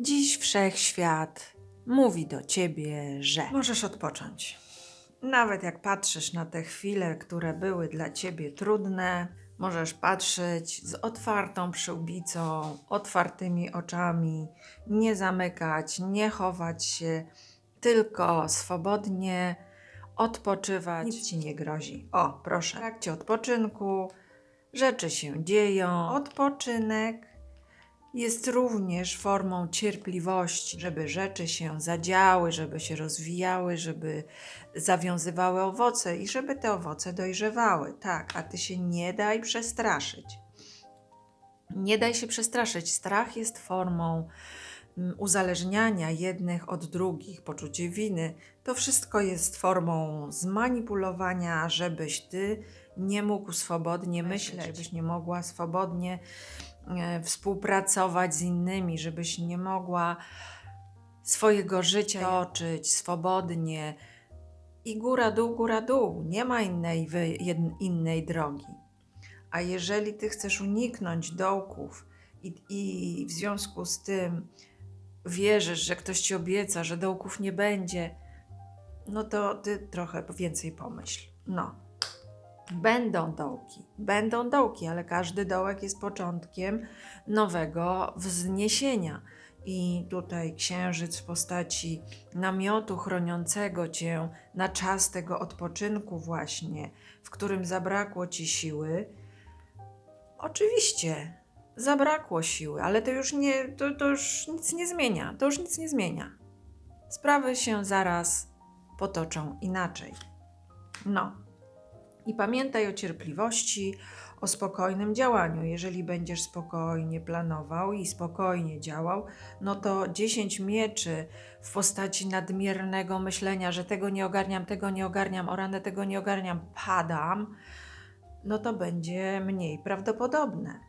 Dziś wszechświat mówi do ciebie, że możesz odpocząć. Nawet jak patrzysz na te chwile, które były dla ciebie trudne, możesz patrzeć z otwartą przyłbicą, otwartymi oczami, nie zamykać, nie chować się, tylko swobodnie odpoczywać. Nic ci nie grozi. O, proszę, w trakcie odpoczynku rzeczy się dzieją. Odpoczynek jest również formą cierpliwości, żeby rzeczy się zadziały, żeby się rozwijały, żeby zawiązywały owoce i żeby te owoce dojrzewały. Tak, a ty się nie daj przestraszyć. Nie daj się przestraszyć. Strach jest formą mm, uzależniania jednych od drugich, poczucie winy. To wszystko jest formą zmanipulowania, żebyś ty nie mógł swobodnie myśleć, żebyś nie mogła swobodnie współpracować z innymi, żebyś nie mogła swojego życia toczyć swobodnie. I góra, dół, góra, dół. Nie ma innej, innej drogi. A jeżeli ty chcesz uniknąć dołków i, i w związku z tym wierzysz, że ktoś ci obieca, że dołków nie będzie, no to ty trochę więcej pomyśl. No. Będą dołki, będą dołki, ale każdy dołek jest początkiem nowego wzniesienia. I tutaj księżyc w postaci namiotu chroniącego cię na czas tego odpoczynku, właśnie, w którym zabrakło ci siły. Oczywiście, zabrakło siły, ale to już nie, to, to już nic nie zmienia. To już nic nie zmienia. Sprawy się zaraz potoczą inaczej. No. I pamiętaj o cierpliwości, o spokojnym działaniu. Jeżeli będziesz spokojnie planował i spokojnie działał, no to 10 mieczy w postaci nadmiernego myślenia, że tego nie ogarniam, tego nie ogarniam, o ranę tego nie ogarniam, padam, no to będzie mniej prawdopodobne.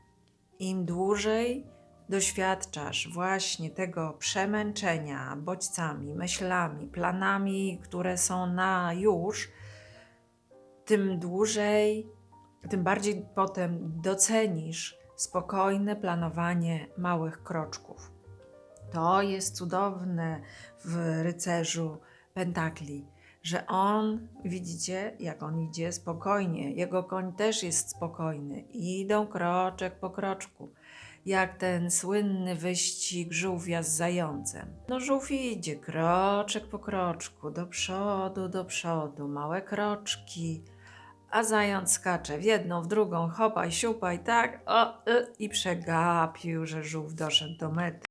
Im dłużej doświadczasz właśnie tego przemęczenia bodźcami, myślami, planami, które są na już, tym dłużej, tym bardziej potem docenisz spokojne planowanie małych kroczków. To jest cudowne w rycerzu Pentakli, że on, widzicie, jak on idzie spokojnie, jego koń też jest spokojny. Idą kroczek po kroczku, jak ten słynny wyścig żółwia z zającem. No żółw idzie kroczek po kroczku, do przodu, do przodu, małe kroczki, a zając skacze w jedną, w drugą, hopaj, siupaj, tak, o, y, i przegapił, że żółw doszedł do mety.